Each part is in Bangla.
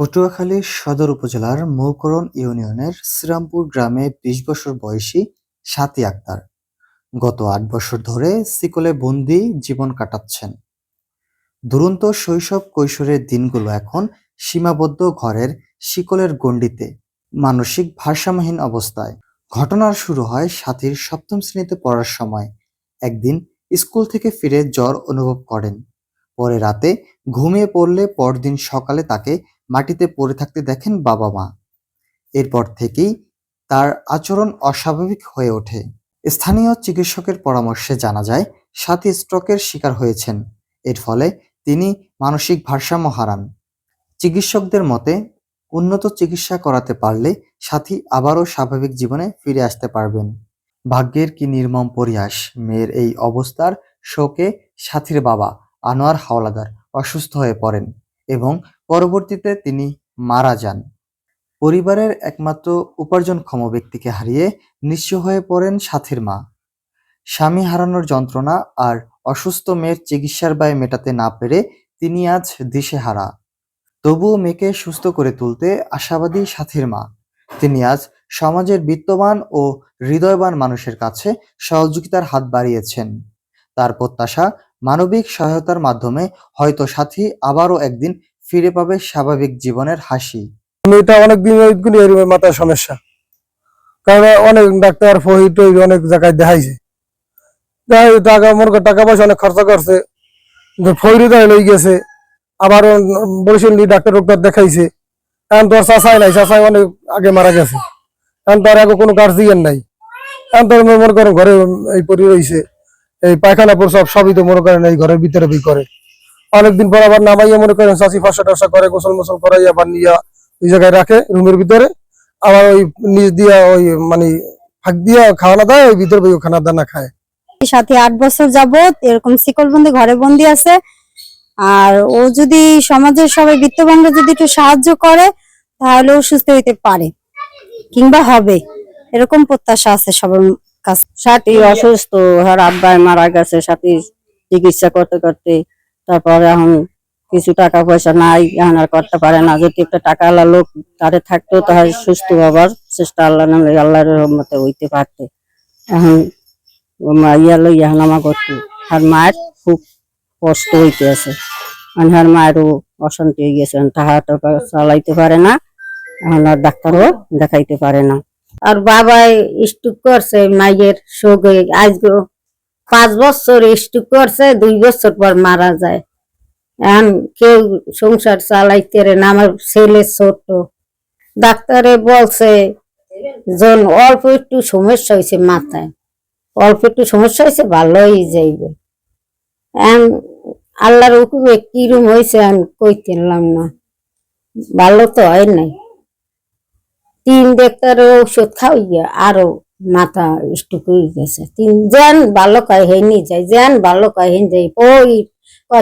পটুয়াখালী সদর উপজেলার মৌকরণ ইউনিয়নের শ্রীরামপুর গ্রামে বিশ বছর বয়সী সাথী আক্তার। গত আট বছর ধরে সিকলে বন্দি জীবন কাটাচ্ছেন। দুরন্ত শৈশব কৈশোরের দিনগুলো এখন সীমাবদ্ধ ঘরের শিকলের গণ্ডিতে, মানসিক ভারসাম্যহীন অবস্থায়। ঘটনার শুরু হয় সাথীর সপ্তম শ্রেণীতে পড়ার সময়। একদিন স্কুল থেকে ফিরে জ্বর অনুভব করেন। পরে রাতে ঘুমিয়ে পড়লে পরদিন সকালে তাকে মাটিতে পড়ে থাকতে দেখেন বাবা মা। এরপর থেকেই তার আচরণ অস্বাভাবিক হয়ে ওঠে। স্থানীয় চিকিৎসকের পরামর্শে জানা যায়, সাথী স্ট্রোকের শিকার হয়েছেন। এর ফলে তিনি মানসিক ভারসাম্য হারান। চিকিৎসকদের মতে, উন্নত চিকিৎসা করাতে পারলে সাথী আবারও স্বাভাবিক জীবনে ফিরে আসতে পারবেন। ভাগ্যের কি নির্মম পরিহাস, মেয়ের এই অবস্থার শোকে সাথীর বাবা আনোয়ার হাওলাদার অসুস্থ হয়ে পড়েন। এবং পরবর্তীতে তিনি মারা যান। পরিবারের একমাত্র উপার্জনক্ষম ব্যক্তিকে হারিয়ে নিঃস্ব হয়ে পড়েন সাথীর মা। স্বামী হারানোর যন্ত্রণা আর অসুস্থ মেয়ের চিকিৎসার ব্যয় মেটাতে না পেরে তিনি আজ দিশেহারা। তবুও মেয়েকে সুস্থ করে তুলতে আশাবাদী সাথীর মা। তিনি আজ সমাজের বিত্তবান ও হৃদয়বান মানুষের কাছে সহযোগিতার হাত বাড়িয়েছেন। তার প্রত্যাশা মানবিক সহায়তার মাধ্যমে হয়তো সাথী আবারও একদিন ফিরে পাবে স্বাভাবিক জীবনের হাসি। এটা অনেকদিন ওইগুলি এর মাথার সমস্যা। কারণ অনেক ডাক্তার টহিট অনেক জায়গায় দেখাইছে। দেখাই টাকা, মনে টাকা পয়সা অনেক খরচা করছে। দেয় লই গেছে। আবার বরিশাল ডাক্তার ডাক্তার দেখাইছে। এখন আর চাচাই নাই, চাচাই অনেক আগে মারা গেছে। এখন তো আর আগে কোনো গার্জিয়ান নাই। এখন তো মনে ঘরে এই পরি রয়েছে এই পায়খানা প্রসব সবই তো মনে করেন এই ঘরের ভিতরে বই করে। অনেকদিন পর আবার নামাইয়া মনে করেন চাষি ফাঁসা টাসা করে, গোসল মোসল করাই আবার নিয়ে ওই জায়গায় রাখে রুমের ভিতরে। আবার ওই নিচ দিয়া ওই মানে ফাঁক দিয়া খাওয়ানা দেয়, ওই ভিতরে ওই খানা দানা খায়। সাথে আট বছর যাবত এরকম শিকল শিকলবন্দি ঘরে বন্দি আছে। আর ও যদি সমাজের সবাই বিত্তবানরা যদি একটু সাহায্য করে, তাহলে ও সুস্থ হইতে পারে কিংবা হবে। এরকম প্রত্যাশা আছে সবার সাথী অসুস্থ আর আব্বাই মারা গেছে সাথী চিকিৎসা করতে করতে। তারপরে এখন কিছু টাকা পয়সা নাই এখন আর করতে পারে না। যদি একটা টাকা আল্লাহ লোক তারে থাকতো তাহলে সুস্থ হবার চেষ্টা আল্লাহ নামে আল্লাহর রহমতে হইতে পারতে। এখন ইয়া লই এখন আমার করতে আর মায়ের খুব কষ্ট হইতে আছে। আর মায়েরও অশান্তি হয়ে গেছে টাকা টাকা চালাইতে পারে না এখন আর ডাক্তারও দেখাইতে পারে না। আর বাবাই স্টুক করছে মায়ের শোকে। আজ পাঁচ বছর স্টুক করছে, দুই বছর পর মারা যায়। এখন কেউ সংসার চালাইতে না, আমার ছেলে ছোট। ডাক্তারে বলছে জন অল্প একটু সমস্যা হয়েছে মাথায়, অল্প একটু সমস্যা হয়েছে ভালোই যাইবে। এখন আল্লাহর হুকুমে কিরম হয়েছে আমি কইতে না। ভালো তো হয় নাই। তিন ডাক্তারের ওষুধ খাওয়াইয়া আরও মাথা হয়ে গেছে। তিন যেন ভালো কয় হেনি যায়, যেন ভালো কয় হেন যাই ওই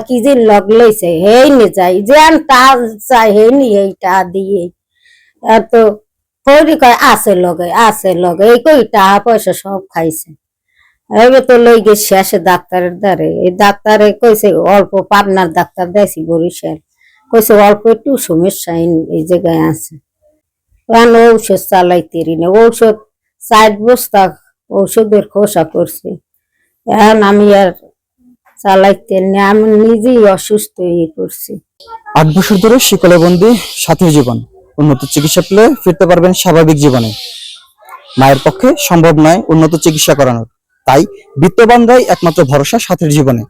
কি যে লগ লইছে হেনি যাই যেন তা চাই হেনি এইটা দিয়ে। এত ফৌরি কয়, আছে লগে আছে লগে, এই কই টাকা পয়সা সব খাইছে। এবার তো লই গে শেষে ডাক্তারের দ্বারে। এই ডাক্তারে কইছে, অল্প পাবনার ডাক্তার দেয়ছি বরিশাল। কইছে, অল্প একটু সমস্যা এই- এই জায়গায় আছে। কারণ ঔষধ চালাইতেরি না ঔষধ চার বস্তা ঔষধের খোসা করছি। এখন আমি আর চালাইতে না, আমি নিজেই অসুস্থ হয়ে পড়ছি। আট বছর ধরে শিকলে বন্দি সাথীর জীবন। উন্নত চিকিৎসা পেলে ফিরতে পারবেন স্বাভাবিক জীবনে। মায়ের পক্ষে সম্ভব নয় উন্নত চিকিৎসা করানোর। তাই বিত্তবানরাই একমাত্র ভরসা সাথীর জীবনে।